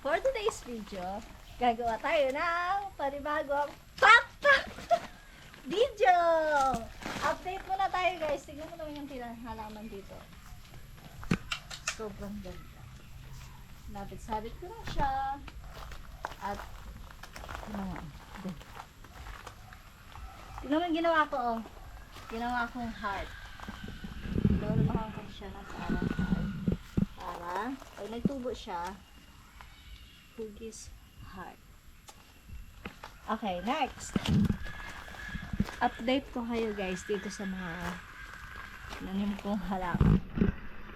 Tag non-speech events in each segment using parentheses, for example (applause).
for today's video, gagawa tayo ng panibagong pakpak (laughs) video! Update muna tayo guys. Tignan mo naman yung tinahalaman dito. Sobrang ganda. Nabit-sabit ko na siya. At, ano nga. Tignan mo yung ginawa ko, oh. Ginawa kong heart. Lulumahan ko siya ng parang heart. Para, pag nagtubo siya, hugis heart. Okay, next. Update ko kayo guys dito sa mga nanim kong halaman.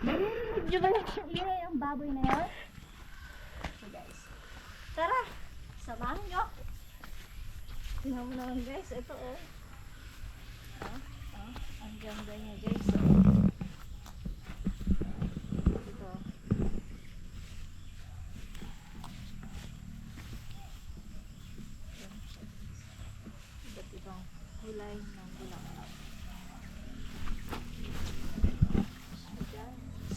Narinig nyo ba yung ang baboy na yan? So guys, tara, samahan nyo. Tingnan mo naman guys, ito oh. Ah, ah, ang ganda niya guys. Oh. Ito. Iba't ibang kulay ng bulaklak. So, guys.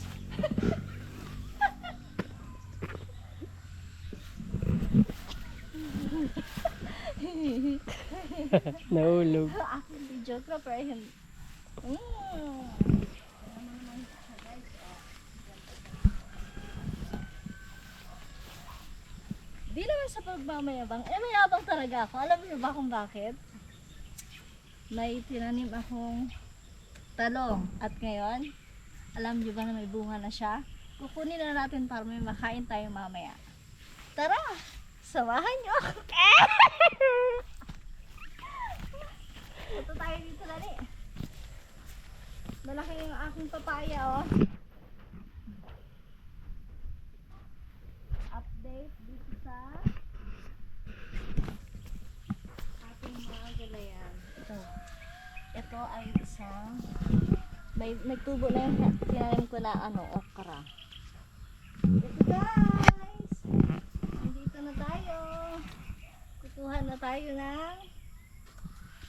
(laughs) Nahulog. Ako videographer. Ayun. Mm. Di naman sa pagmamayabang. Eh, mayabang talaga ako. Alam niyo ba kung bakit? May tinanim akong talong. At ngayon, alam niyo ba na may bunga na siya? Kukunin na natin para may makain tayo mamaya. Tara! Samahan niyo ako. (laughs) Ito tayo dito lali. Malaki aking papaya, oh. Update dito sa ating mga gulayan. Ito. Ito ay isang may nagtubo na yung tinanim ko na ano, okra. Ito guys! Nandito na tayo. Kukuha na tayo ng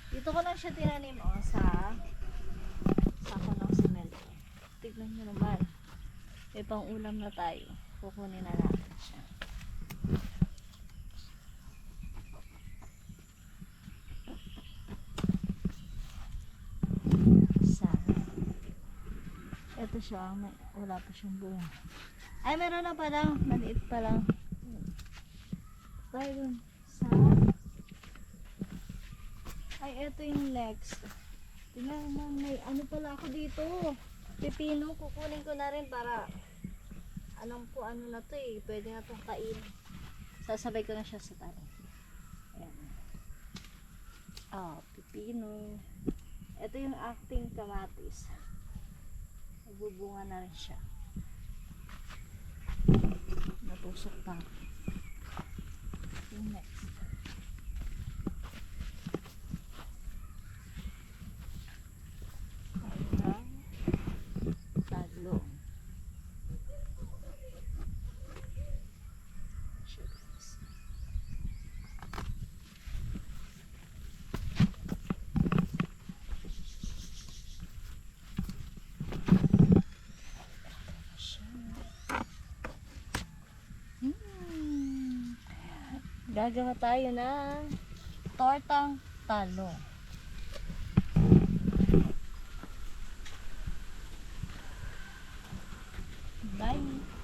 dito ko lang siya tinanim oh, sa ng semento. Tignan nyo naman. May pang ulam na tayo. Kukunin na natin siya. Ito siya, may, wala pa siyang bunga. Ay, meron na pala. Maliit pa lang. Tayo dun. Sa ay, eto yung next. Tingnan mo, may ano pala ako dito. Pipino, kukunin ko na rin para alam ko ano na to eh. Pwede na itong kain. Sasabay ko na siya sa tayo. Ayan. Ah, pipino. Ito yung acting kamatis. Nagbubunga na rin siya. Natusok pa. Yung next. Ayan. Taglo. Hmm. Gagawa tayo ng tortang talong. Bye!